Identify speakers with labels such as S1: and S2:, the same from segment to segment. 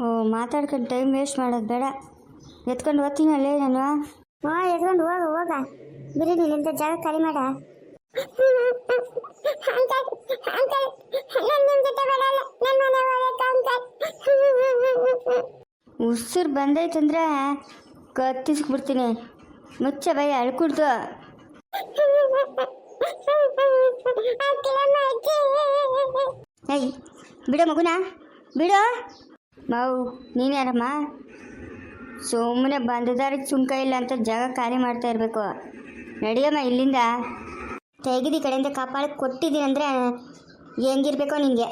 S1: ಓ ಮಾತಾಡ್ಕೊಂಡು time waste ಮಾಡೋದು ಬೇಡ. ಎತ್ಕೊಂಡು ಓದ್ತೀನಲ್ಲೇ ನಾನು?
S2: ಹಾಂ ಎತ್ಕೊಂಡು ಹೋಗ ಹೋಗ. ಬಿರಿ ಎಂಥ ಜಾಗ ಖಾಲಿ ಮಾಡ.
S1: ಉಸಿರು ಬಂದೈತಂದ್ರೆ ಕತ್ತಿಸ್ಬಿಡ್ತೀನಿ. ಮುಚ್ಚ ಭಯ ಅಳ್ಕುಡ್ದು. ಏಯ್ ಬಿಡು ಮಗುನ. ಬಿಡು. ಮಾವು ನೀನು ಯಾರಮ್ಮ? ಸುಮ್ಮನೆ ಬಂದದಾರಿ ಸುಂಕ ಇಲ್ಲ ಅಂತ ಜಾಗ ಖಾಲಿ ಮಾಡ್ತಾ ಇರಬೇಕು. ನಡಿಯಮ್ಮ, ಇಲ್ಲಿಂದ. ತೆಗೆದು ಕಡೆಯಿಂದ ಕಾಪಾಡಿ ಕೊಟ್ಟಿದ್ದೀನಿ ಅಂದರೆ ಹೆಂಗಿರ್ಬೇಕೋ ನಿನಗೆ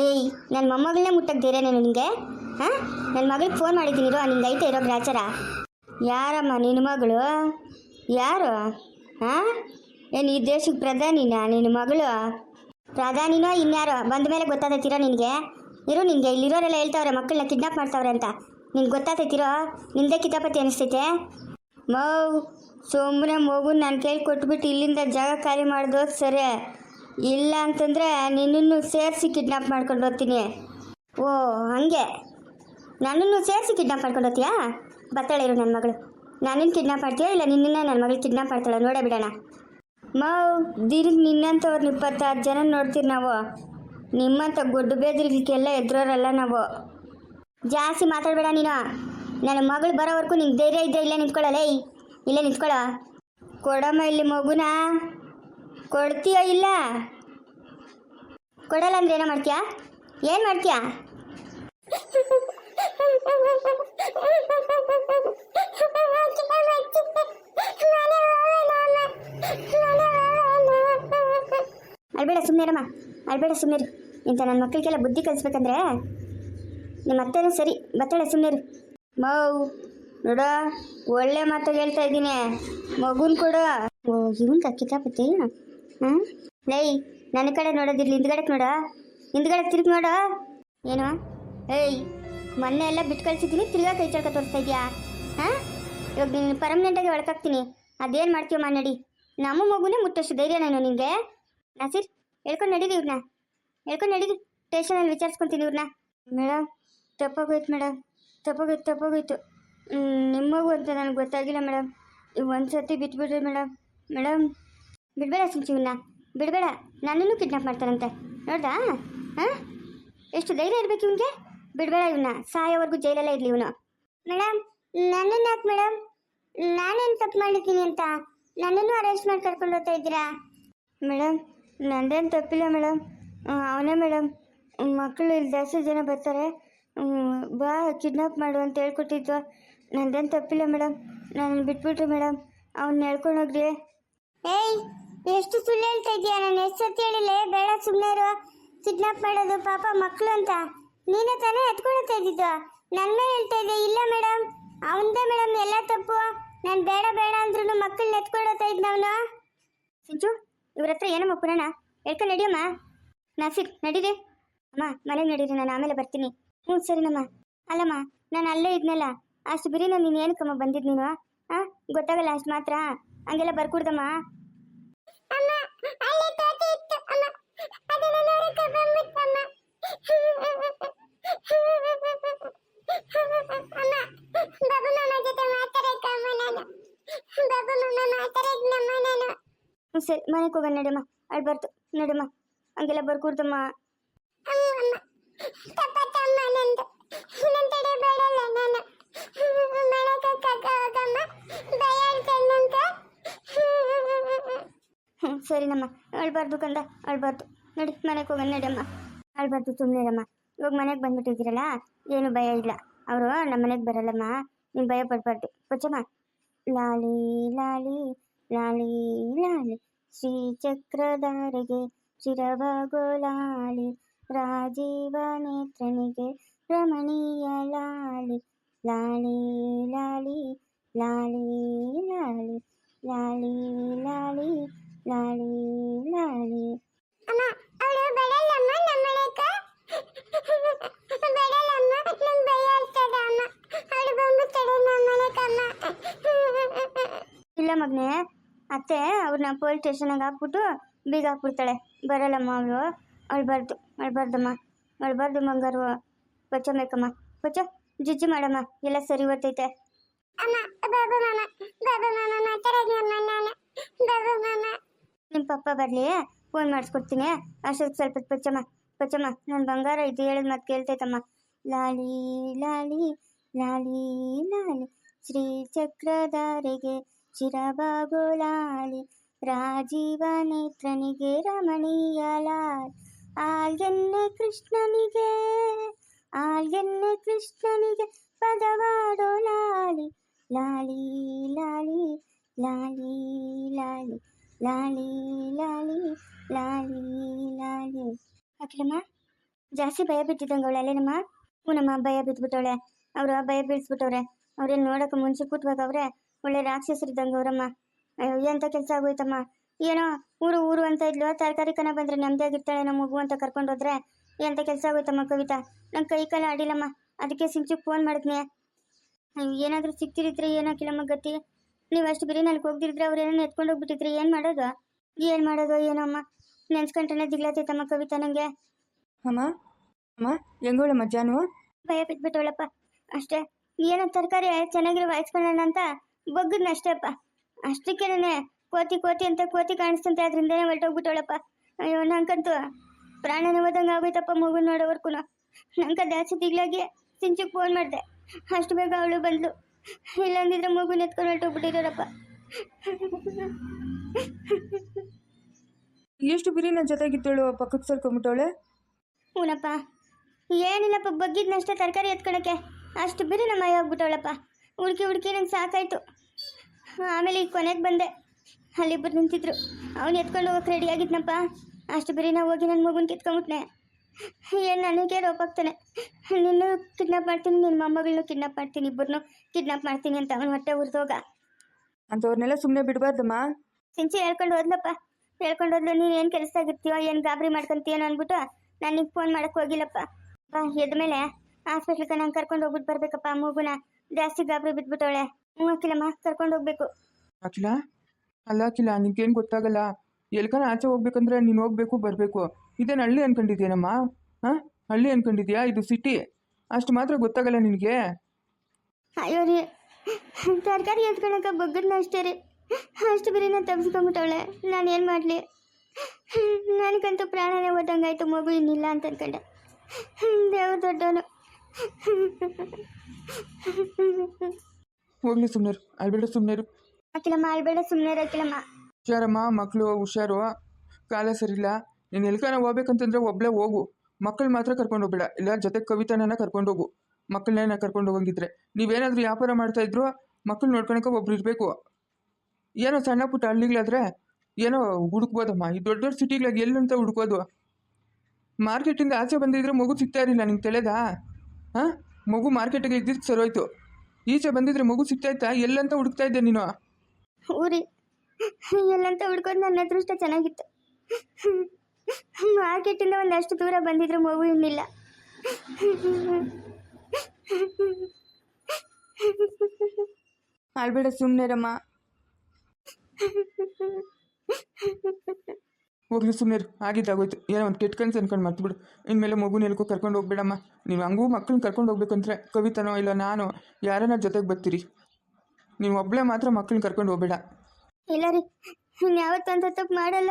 S1: ಏಯ್ ನನ್ನ ಮೊಮ್ಮಗಳನ್ನೇ ಮುಟ್ಟಕ್ಕೆ ನೀನು ನಿನಗೆ ಹಾಂ? ನನ್ನ ಮಗಳಿಗೆ ಫೋನ್ ಮಾಡಿದ್ದೀನಿ ಇರೋ, ನಿಂಗೆ ಐತೆ ಇರೋ ಗ್ರಾಚಾರ. ಯಾರಮ್ಮ ನಿನ್ನ ಮಗಳು? ಯಾರು? ಹಾಂ? ಏನು ಈ ದೇಶಕ್ಕೆ ಪ್ರಧಾನಿನ ನಿನ್ನ ಮಗಳು? ಪ್ರಧಾನಿನೋ ಇನ್ಯಾರೋ? ಬಂದ ಮೇಲೆ ಗೊತ್ತಾಗತ್ತೀರೋ ನಿನಗೆ? ಇರು ನಿನಗೆ ಇಲ್ಲಿರೋರೆಲ್ಲ ಹೇಳ್ತಾವ್ರೆ, ಮಕ್ಕಳನ್ನ ಕಿಡ್ನಾಪ್ ಮಾಡ್ತಾವ್ರೆ ಅಂತ. ನಿನ್ಗೆ ಗೊತ್ತಾಗ್ತೈತಿರೋ? ನಿಂದೇ ಕಿತಾಪತಿ ಅನಿಸ್ತೈತೆ? ಮೌ ಸುಮ್ಮನೆ ಮಗು ನಾನು ಕೇಳಿ ಕೊಟ್ಬಿಟ್ಟು ಇಲ್ಲಿಂದ ಜಾಗ ಖಾಲಿ ಮಾಡ್ದು ಸರಿ. ಇಲ್ಲ ಅಂತಂದರೆ ನಿನ್ನನ್ನು ಸೇರಿಸಿ ಕಿಡ್ನಾಪ್ ಮಾಡ್ಕೊಂಡು ಹೋಗ್ತೀನಿ. ಓ, ಹಂಗೆ. ನನ್ನನ್ನು ಸೇರಿಸಿ ಕಿಡ್ನಾಪ್ ಮಾಡ್ಕೊಂಡು ಹೋಗ್ತೀಯಾ? ಬರ್ತಾಳೆ ಇರು ನನ್ನ ಮಗಳು. ನಾನೇನು ಕಿಡ್ನಾಪ್ ಮಾಡ್ತೀಯಾ ಇಲ್ಲ ನಿನ್ನನ್ನು ನನ್ನ ಮಗಳು ಕಿಡ್ನಾಪ್ ಮಾಡ್ತಾಳೆ? ನೋಡೇ ಬಿಡೋಣ. ಮೌ ದಿನಕ್ಕೆ ನಿನ್ನಂಥವ್ರನ್ನ ಇಪ್ಪತ್ತಾರು ಜನ ನೋಡ್ತೀರಿ ನಾವು. ನಿಮ್ಮಂಥ ಗೊಡ್ಡು ಬೇದ್ರಿಗೆಲ್ಲ ಎದುರೋರಲ್ಲ ನಾವು. ಜಾಸ್ತಿ ಮಾತಾಡಬೇಡ ನೀನು. ನನ್ನ ಮಗಳು ಬರೋವರೆಗೂ ನಿಂಗೆ ಧೈರ್ಯ ಇದ್ದರೆ ಇಲ್ಲೇ ನಿಂತ್ಕೊಳ್ಳಲ್ಲ ಇಲ್ಲೇ ನಿಂತ್ಕೊಳ್ಳೋ ಕೊಡಮ್ಮ ಇಲ್ಲಿ ಮಗುನ. ಕೊಡ್ತೀಯೋ ಇಲ್ಲ? ಕೊಡಲ್ಲ ಅಂದ್ರೆ ಏನೋ ಮಾಡ್ತೀಯಾ? ಏನು ಮಾಡ್ತೀಯಾ? ಅಳ್ಬೇಡ ಸುಮ್ಮನೆ ಅಮ್ಮ ಅಳ್ಬೇಡ ಸುಮ್ಮನೆ ಇಂಥ ನನ್ನ ಮಕ್ಕಳಿಗೆಲ್ಲ ಬುದ್ಧಿ ಕಲಿಸ್ಬೇಕಂದ್ರೆ ನಿಮ್ಮ ಅತ್ತೆನೂ ಸರಿ. ಬತ್ತಾಳೆ ಸುಮ್ಮನೆ ಮೌ, ನೋಡ, ಒಳ್ಳೆ ಮಾತು ಹೇಳ್ತಾ ಇದ್ದೀನಿ. ಮಗುನ್ ಕೊಡು. ಓ ಇವಂತ ಕಿತಾಪತಿ ಹಾಂ? ಲೈ, ನನ್ನ ಕಡೆ ನೋಡೋದಿರ್ಲಿ ಹಿಂದ್ಗಡೆಗೆ ನೋಡ. ಹಿಂದ್ಗಡೆ ತಿರುಗಿ ನೋಡ. ಏನು? ಏಯ್, ಮೊನ್ನೆ ಎಲ್ಲ ಬಿಟ್ಟು ಕಳ್ಸಿದ್ದೀನಿ, ತಿರ್ಗಾ ಕೈ ಚಳಕ ತೋರಿಸ್ತಾ ಇದೆಯಾ ಹಾಂ? ಇವಾಗ ನೀನು ಪರ್ಮನೆಂಟಾಗಿ ಒಳಕಾಗ್ತೀನಿ ಅದೇನು ಮಾಡ್ತೀವಮ್ಮ ನಡಿ. ನಮ್ಮ ಮಗುನೇ ಮುಟ್ಟಷ್ಟು ಧೈರ್ಯ ನಾನು ನಿನಗೆ ನಾಸಿರ್ ಹೇಳ್ಕೊಂಡು ನಡೀರಿ ಇವ್ರನ್ನ ಹೇಳ್ಕೊಂಡು ನಡೀರಿ ಸ್ಟೇಷನಲ್ಲಿ ವಿಚಾರಿಸ್ಕೊಂತೀನಿ ಇವ್ರನ್ನ ಮೇಡಮ್ ತಪ್ಪಾಗೋಯ್ತು ಮೇಡಮ್ ತಪ್ಪಾಗೋಯ್ತು ತಪ್ಪಾಗೋಯ್ತು. ನಿಮಗೂ ಮಗು ಅಂತ ನನಗೆ ಗೊತ್ತಾಗಿಲ್ಲ ಮೇಡಮ್ ಒಂದು ಸತಿ ಬಿಟ್ಬಿಡ್ರಿ ಮೇಡಮ್ ಮೇಡಮ್ ಬಿಡಬೇಡ ಸುಂಚಿವನ್ನ ಬಿಡಬೇಡ, ನನ್ನನ್ನು ಕಿಡ್ನಾಪ್ ಮಾಡ್ತಾರಂತೆ. ನೋಡ್ದಾ? ಹಾಂ? ಎಷ್ಟು ಧೈರ್ಯ ಇರಬೇಕು ಇವನಿಗೆ? ಬಿಡಬೇಡ ಇವನ್ನ ಸಾಯೋವರೆಗೂ ಜೈಲಲ್ಲೇ ಇರಲಿ ಇವನು.
S2: ಮೇಡಮ್ ನನ್ನನ್ನು ಯಾಕೆ ಮೇಡಮ್ ನಾನೇನು ತಪ್ಪು ಮಾಡಿದ್ದೀನಿ ಅಂತ? ನನ್ನನ್ನು ಅರೆಸ್ಟ್ ಮಾಡಿ ಕರ್ಕೊಂಡು ಹೋಗ್ತಾ ಇದ್ದೀರಾ?
S1: ಮೇಡಮ್ ನಂದೇನು ತಪ್ಪಿಲ್ಲ ಮೇಡಮ್ ಅವನೇ ಮೇಡಮ್. ಮಕ್ಕಳು ಇಲ್ಲಿ ಜಾಸ್ತಿ ಜನ ಬರ್ತಾರೆ. ಬಾ ಕಿಡ್ನಾಪ್ ಮಾಡು ಅಂತ ಹೇಳ್ಕೊಟ್ಟಿದ್ವ ನಂದೇನು ತಪ್ಪಿಲ್ಲ ಮೇಡಮ್. ನಾನು ಬಿಟ್ಬಿಟ್ರಿ ಮೇಡಮ್. ಅವ್ನ ಹೇಳ್ಕೊಂಡು ಹೋಗ್ರಿ.
S2: ಏಯ್ ಎಷ್ಟು ಸುಳ್ಳು ಹೇಳ್ತಾ ಇದೀಯ ನಾನು ಎಷ್ಟು ಸತಿ ಹೇಳಿಲ್ಲ. ಬೇಡ ಸುಮ್ಮನೆ ಇರು ಕಿಡ್ನಾಪ್ ಮಾಡೋದು ಪಾಪ ಮಕ್ಕಳು ಅಂತ. ನೀನೇ ತಾನೇ ಎತ್ಕೊಳ್ತಾ ಇದ್ದಿದ್ದು. ನನ್ನ ಮೇಲೆ ಹೇಳ್ತಾ ಇದ್ದೆ. ಇಲ್ಲ ಮೇಡಮ್. ಅವನದೇ ಮೇಡಮ್ ಎಲ್ಲ ತಪ್ಪು. ನಾನು ಬೇಡ ಬೇಡ ಅಂದ್ರೂ ಮಕ್ಕಳನ್ನ ಎತ್ಕೊಳ್ತಾ ಇದ್ದ ಅವನು
S1: ಸಿಂಚು ಇವ್ರ ಹತ್ರ ಏನಮ್ಮ ಪುರಾಣ? ಹೇಳ್ಕೊಂಡು ನಡಿಯಮ್ಮ. ನಾಸಿರ್ ನಡೀರಿ. ಅಮ್ಮ ಮನೆ ನಡೀರಿ ನಾನು ಆಮೇಲೆ ಬರ್ತೀನಿ. ಹ್ಞೂ ಸರಿನಮ್ಮ ಅಲ್ಲಮ್ಮ ನಾನು ಅಲ್ಲೇ ಇದ್ನಲ್ಲ. ಅಷ್ಟು ಬಿರಿನ ನೀನು ಏನಕ್ಕಮ್ಮ ಬಂದಿದ್ ನೀನು? ಹಾ ಗೊತ್ತಾಗಲ್ಲ ಅಷ್ಟು ಮಾತ್ರ. ಹಂಗೆಲ್ಲ ಬರ್ಕೊಡ್ದಮ್ಮ. ಸರಿ ಮನೆಗೆ ಹೋಗೋಣ ನಡಮ್ಮ ಅಲ್ಲಿ ಬರ್ತು ನಡಮ್ಮ ಹಂಗೆಲ್ಲ ಬರ್ಕೂಡ್ದಮ್ಮ ಸರಿನಮ್ಮ. ಅಳ್ಬಾರ್ದು ಕಂದ ಅಳ್ಬಾರ್ದು. ನಡಿ ಮನೆಗೆ ಹೋಗೋಣ ನಡಿಯಮ್ಮ. ಅಳ್ಬಾರ್ದು ಸುಮ್ಮನೆ ಇರಮ್ಮ. ಇವಾಗ ಮನೆಗೆ ಬಂದ್ಬಿಟ್ಟಿದ್ದೀರಲ್ಲ ಏನು ಭಯ ಇಲ್ಲ. ಅವರು ನಮ್ಮ ಮನೆಗೆ ಬರಲ್ಲಮ್ಮ. ನೀವು ಭಯ ಪಡಬಾರ್ದು. ಕೊಚ್ಚಮ್ಮ ಲಾಲಿ ಲಾಲಿ ಲಾಲಿ ಲಾಲಿ. ಶ್ರೀ ಚಕ್ರಧಾರೆಗೆ ಶಿರವಾಗೋ ಲಾಲಿ ರಾಜೀವ ನೇತ್ರನಿಗೆ ರಮಣೀಯ ಲಾಲಿ ಲಾಲಿ ಲಾಲಿ ಲಾಲಿ ಲಾಲಿ ಲಾಲಿ ಲಾಲಿ ಲಾಲಿ ಲಾಲಿ
S2: ಅಮ್ಮ ಅವಳು ಬರಲ್ಲಮ್ಮ ನಮ್ಮನೆಗ ಬರಲ್ಲಮ್ಮ ನಂಗೆ ಭಯ ಆಗ್ತದ ಅಮ್ಮ ಅವಳು ಬಂದ್ಬಿಡ್ತಾಳೆ ನಮ್ಮನೆಗಮ್ಮ
S1: ಇಲ್ಲ ಮಗನೇ ಅತ್ತೆ ಅವ್ರನ್ನ ಪೊಲೀಸ್ ಸ್ಟೇಷನಾಗ ಹಾಕ್ಬಿಟ್ಟು ಬೀಗ ಹಾಕ್ಬಿಡ್ತಾಳೆ. ಬರಲ್ಲಮ್ಮ ಅವಳು. ಅಳ್ಬಾರ್ದು ಅಳ್ಬಾರ್ದಮ್ಮ ಅಳ್ಬಾರ್ದು ಬಂಗಾರು ಕೊಚ್ಚಬೇಕಮ್ಮ ಕೊಚ್ಚ ಜಿಜ್ಜಿ ಮಾಡಮ್ಮ. ಎಲ್ಲ ಸರಿ
S2: ಬರ್ತೈತೆ
S1: ನಿಮ್ಮ ಪಪ್ಪ ಬರಲಿ ಫೋನ್ ಮಾಡಿಸ್ಕೊಡ್ತೀನಿ. ಅಷ್ಟೊತ್ತು ಸ್ವಲ್ಪ ಪಚ್ಚಮ್ಮ ಪಚ್ಚಮ್ಮ ನನ್ನ ಬಂಗಾರ ಇದು ಹೇಳಿದ ಮತ್ತೆ ಕೇಳ್ತೈತಮ್ಮ. ಲಾಲಿ ಲಾಲಿ ಲಾಲಿ ಲಾಲಿ ಶ್ರೀ ಚಕ್ರಧಾರೆಗೆ ಚಿರಬಾಗೋ ಲಾಲಿ. ರಾಜೀವ ನೇತ್ರನಿಗೆ ರಮಣೀಯಲಾಲ್ ಆಲ್ಗೆನ್ನೆ ಕೃಷ್ಣನಿಗೆ ಆಲ್ಗೆನ್ನೆ ಕೃಷ್ಣನಿಗೆ ಪದವಾಡೋ ಲಾಲಿ. ಲಾಲಿ ಲಾಲಿ ಲಾಲಿ ಲಾಲಿ ಲಾಲಿ ಲಾಲಿ ಲಾಲಿ ಲಾಲಿ. ಅಖಿಲಮ್ಮ ಜಾಸ್ತಿ ಭಯ ಬಿಟ್ಟಿದ್ದಂಗೆ ಅವಳೆ ಅಲ್ಲೇನಮ್ಮ? ಹ್ಞೂನಮ್ಮ ಭಯ ಬಿದ್ದುಬಿಟ್ಟವಳೆ ಅವರು ಭಯ ಬೀಳಿಸ್ಬಿಟ್ಟವ್ರೆ. ಅವ್ರೇನು ನೋಡೋಕೆ ಮುಂಚೆ ಕೂತ್ವಾಗ ಅವ್ರೆ ಒಳ್ಳೆ ರಾಕ್ಷಸರಿದ್ದಂಗೆ ಅವರಮ್ಮ. ಅಯ್ಯೋ ಎಂಥ ಕೆಲಸ ಆಗೋಯ್ತಮ್ಮ? ಏನೋ ಊರು ಊರು ಅಂತ ಇದ್ಲು ತರಕಾರಿ ಕನ ಬಂದ್ರೆ ನೆಮ್ಮದಿಯಾಗಿರ್ತಾಳೆ ನಮ್ಮ ಮಗು ಅಂತ ಕರ್ಕೊಂಡು ಹೋದ್ರೆ ಎಂಥ ಕೆಲಸ ಆಗೋಯ್ತಮ್ಮ ಕವಿತಾ? ನಂಗೆ ಕೈ ಕಾಲ ಆಡಿಲ್ಲಮ್ಮ ಅದಕ್ಕೆ ಸಿಂಚು ಫೋನ್ ಮಾಡಿದ್ನೆ. ಏನಾದರೂ ಸಿಕ್ತಿರಿದ್ರೆ ಏನಾಕಿಲ್ಲಮ್ಮ ಗತಿ? ನೀವು ಅಷ್ಟು ಬಿರಿ ನನಗೆ ಹೋಗ್ದಿರಿದ್ರೆ ಅವ್ರು ಏನೋ ಎತ್ಕೊಂಡು ಹೋಗ್ಬಿಟ್ಟಿದ್ರೆ ಏನು ಮಾಡೋದು? ಏನು ಮಾಡೋದು ಏನೋ ಅಮ್ಮ? ನೆನ್ಸ್ಕೊಂಡ್ರೆ ದಿಗ್ಲಾತೈತಮ್ಮ ಕವಿತಾ ನನಗೆ
S3: ಅಮ್ಮ ಅಮ್ಮ ಹೆಂಗೋಳಮ್ಮ ಜಾನು?
S1: ಭಯ ಬಿಟ್ಬಿಟ್ಟವಳಪ್ಪ ಅಷ್ಟೇ ಏನೋ ತರಕಾರಿ ಚೆನ್ನಾಗಿರೋ ವಾಯಿಸ್ಕೊಳ್ಳೋಣ ಅಂತ ಬಗ್ಗದ್ನ ಅಷ್ಟೇ ಅಪ್ಪ. ಅಷ್ಟಕ್ಕೇನೆ ಕೋತಿ ಕೋತಿ ಅಂತ ಕೋತಿ ಕಾಣಿಸ್ತಂತೆ ಅದರಿಂದನೇ ಹೊರಟೋಗ್ಬಿಟ್ಟವಳಪ್ಪ. ಅಯ್ಯೋ ನಂಗಂತೂ ಪ್ರಾಣನೇ ಹೋದಂಗೆ ಆಗೋಯ್ತಪ್ಪ ಮಗು ನೋಡೋವರ್ಕು ನಂಗೆ ಜಾಸ್ತಿ ತಿಗ್ಲಾಗಿ ಸಿಂಚುಗೆ ಫೋನ್ ಮಾಡಿದೆ. ಅಷ್ಟು ಬೇಗ ಅವಳು ಬಂದ್ಲು. ಇಲ್ಲಂದಿದ್ರೆ ಮಗು ನೆತ್ಕೊಂಡು ಹೊರಟೋಗ್ಬಿಟ್ಟಿದ್ದಾರಪ್ಪ
S3: ಎಷ್ಟು ಬಿರಿ ನನ್ನ ಜೊತೆಗಿತ್ತಳು ಪಕ್ಕಕ್ಕೆ ಸೇರ್ಕೊಂಬಿಟ್ಟವಳೆ
S1: ಹ್ಞೂನಪ್ಪ ಏನಿಲ್ಲಪ್ಪ ಬಗ್ಗಿದ್ನಷ್ಟೇ ತರಕಾರಿ ಎತ್ಕೊಳಕ್ಕೆ. ಅಷ್ಟು ಬಿರಿ ನಮ್ಮ ಮೈ ಹೋಗ್ಬಿಟ್ಟವಳಪ್ಪ ಹುಡುಕಿ ಹುಡುಕಿ ನಂಗೆ ಸಾಕಾಯ್ತು. ಆಮೇಲೆ ಈಗ ಕೊನೆಗೆ ಬಂದೆ. ಅಲ್ಲಿಬ್ಬರು ನಿಂತಿದ್ರು. ಅವ್ನು ಎತ್ಕೊಂಡು ಹೋಗಕ್ಕೆ ರೆಡಿ ಆಗಿದ್ನಪ್ಪ. ಅಷ್ಟು ಬರೀ ನಾವು ಹೋಗಿ ನನ್ನ ಮಗುನ ಕಿತ್ಕೊಂಬಿಟ್ನೆ. ಏನು ನನಗೆ ರೋಪಾಗ್ತಾನೆ ನಿನ್ನೂ ಕಿಡ್ನಾಪ್ ಮಾಡ್ತೀನಿ ನಿನ್ನ ಮೊಮ್ಮಗಳನ್ನೂ ಕಿಡ್ನಾಪ್ ಮಾಡ್ತೀನಿ ಇಬ್ಬರನ್ನೂ ಕಿಡ್ನಾಪ್ ಮಾಡ್ತೀನಿ ಅಂತ ಅವನು ಹೊಟ್ಟೆ ಹುರಿದೋಗ
S3: ಅಂಥವ್ರನ್ನೆಲ್ಲ ಸುಮ್ಮನೆ ಬಿಡಬಾರ್ದಮ್ಮ.
S1: ಸಿಂಚಿ ಹೇಳ್ಕೊಂಡು ಹೋದ್ಲಪ್ಪ ಹೇಳ್ಕೊಂಡು ಹೋದ್ಲು ನೀನು ಏನು ಕೆಲಸ ಕೆಲಸದಾಗಿರ್ತೀಯೋ ಏನು ಗಾಬರಿ ಮಾಡ್ಕೊಂತೀಯೋ ಅಂದ್ಬಿಟ್ಟು ನಾನು ನಿಂಗೆ ಫೋನ್ ಮಾಡೋಕ್ಕೆ ಹೋಗಿಲ್ಲಪ್ಪ. ಬಾ ಎದ್ಮೇಲೆ ಹಾಸ್ಪಿಟ್ಲಿಗೆ ನಂಗೆ ಕರ್ಕೊಂಡು ಹೋಗ್ಬಿಟ್ಟು ಬರ್ಬೇಕಪ್ಪ ಮಗುನ. ಜಾಸ್ತಿ ಗಾಬರಿ ಬಿದ್ಬಿಟ್ಟವಳೆ ಹ್ಞೂ ಮಾಸ್ಕ್ ಕರ್ಕೊಂಡು ಹೋಗ್ಬೇಕು.
S4: ಅಖಿಲ? ಅಲ್ಲ ಅಖಿಲ ನಿನ್ಗೇನು ಗೊತ್ತಾಗಲ್ಲ. ಎಲ್ಕನ ಆಚೆ ಹೋಗ್ಬೇಕಂದ್ರೆ ನೀನು ಹೋಗ್ಬೇಕು ಬರಬೇಕು. ಇದೇನು ಹಳ್ಳಿ ಅನ್ಕೊಂಡಿದ್ಯೇನಮ್ಮ? ಹಾಂ? ಹಳ್ಳಿ ಅನ್ಕೊಂಡಿದ್ಯಾ ಇದು ಸಿಟಿ ಅಷ್ಟು ಮಾತ್ರ ಗೊತ್ತಾಗಲ್ಲ ನಿನಗೆ?
S1: ಅಯ್ಯೋ ರೀ. ತರಕಾರಿ ಎತ್ಕೊಳಕ ಬಗ್ಗದ್ನ ಅಷ್ಟೇ ರೀ. ಅಷ್ಟು ಬಿರಿನ ತಪ್ಪಿಸ್ಕೊಂಬಿಟ್ಟವಳೆ ನಾನು ಏನು ಮಾಡಲಿ? ನನಗಂತೂ ಪ್ರಾಣನೇ ಓದಂಗಾಯ್ತು ಮಗು ಇನ್ನಿಲ್ಲ ಅಂತ ಅನ್ಕೊಂಡೆ. ದೇವ ದೊಡ್ಡವನು.
S4: ಹೋಗ್ಲಿ ಸುಮ್ಮನೆ ಅಲ್ಬೇಡ ಸುಮ್ಮನೆ
S1: ಅಕ್ಕಿಲಮ್ಮ ಅಳ್ಬೇಡ ಸುಮ್ಮನೆ ಅಕ್ಕಿಲಮ್ಮ
S4: ಹುಷಾರಮ್ಮ ಮಕ್ಕಳು ಹುಷಾರು ಕಾಲ ಸರಿಲ್ಲ ನೀನು ಎಲ್ಕಾನ ಹೋಗ್ಬೇಕಂತಂದ್ರೆ ಒಬ್ಳೆ ಹೋಗು. ಮಕ್ಕಳು ಮಾತ್ರ ಕರ್ಕೊಂಡು ಹೋಗ್ಬೇಡ ಇಲ್ಲ ಜೊತೆ ಕವಿತಾನ ಕರ್ಕೊಂಡು ಹೋಗು. ಮಕ್ಕಳನ್ನ ಕರ್ಕೊಂಡು ಹೋಗಂಗಿದ್ರೆ. ನೀವೇನಾದರೂ ವ್ಯಾಪಾರ ಮಾಡ್ತಾ ಇದ್ರು ಮಕ್ಕಳು ನೋಡ್ಕೊಳಕ್ಕೆ ಒಬ್ರು ಇರಬೇಕು. ಏನೋ ಸಣ್ಣ ಪುಟ್ಟ ಹಳ್ಳಿಗಳಾದ್ರೆ ಏನೋ ಹುಡುಕ್ಬೋದಮ್ಮ. ಈ ದೊಡ್ಡ ದೊಡ್ಡ ಸಿಟಿಗಳಾಗ ಎಲ್ಲಂತ ಹುಡುಕೋದು. ಮಾರ್ಕೆಟಿಂದ ಆಚೆ ಬಂದಿದ್ರೆ ಮಗು ಸಿಗ್ತಾ ಇರಲಿಲ್ಲ ನಿಂಗೆ ತಿಳಿದಾ? ಹಾಂ? ಮಗು ಮಾರ್ಕೆಟಿಗೆ ಇದ್ದಿದ್ದು ಸರೋಯ್ತು. ಈಚೆ ಬಂದಿದ್ರೆ ಮಗು ಸಿಕ್ತಾಯ್ತಾ ಎಲ್ಲಂತ ಹುಡುಕ್ತಾ ಇದ್ದೆ ನೀನು.
S1: ಊರಿ. ಎಲ್ಲಂತ ಹುಡ್ಕೊಂಡು ನನ್ನ ಅದೃಷ್ಟ ಚೆನ್ನಾಗಿತ್ತು. ಮಾರ್ಕೆಟಿಂದ ಒಂದಷ್ಟು ದೂರ ಬಂದಿದ್ರೆ ಮಗು ಇನ್ನಿಲ್ಲ
S3: ಸುಮ್ಮನೆ ಸುಮ್ಮನೆರಮ್ಮ
S4: ಹೋಗ್ಲಿ ಸುಮ್ಮನೆ ಆಗಿದ್ದಾಗೋಯ್ತು. ಏನೋ ಒಂದು ಕೆಟ್ಟ ಕನ್ಸು ಅನ್ಕೊಂಡು ಮರ್ತ್ಬಿಡು ಇನ್ಮೇಲೆ ಮಗುನ ಎಲ್ಕೋ ಕರ್ಕೊಂಡು ಹೋಗ್ಬೇಡಮ್ಮ. ನೀವು ಹಂಗೂ ಮಕ್ಕಳನ್ನ ಕರ್ಕೊಂಡು ಹೋಗ್ಬೇಕಂದ್ರೆ ಕವಿತನೋ ಇಲ್ಲ ನಾನು ಯಾರನ್ನ ಜೊತೆಗೆ ಬರ್ತೀರಿ? ನೀವು ಒಬ್ಬಳೇ ಮಾತ್ರ ಮಕ್ಕಳನ್ನ ಕರ್ಕೊಂಡು ಹೋಗ್ಬೇಡ.
S1: ಇಲ್ಲ ರೀ. ಯಾವತ್ತಂತ ತಪ್ಪು ಮಾಡಲ್ಲ.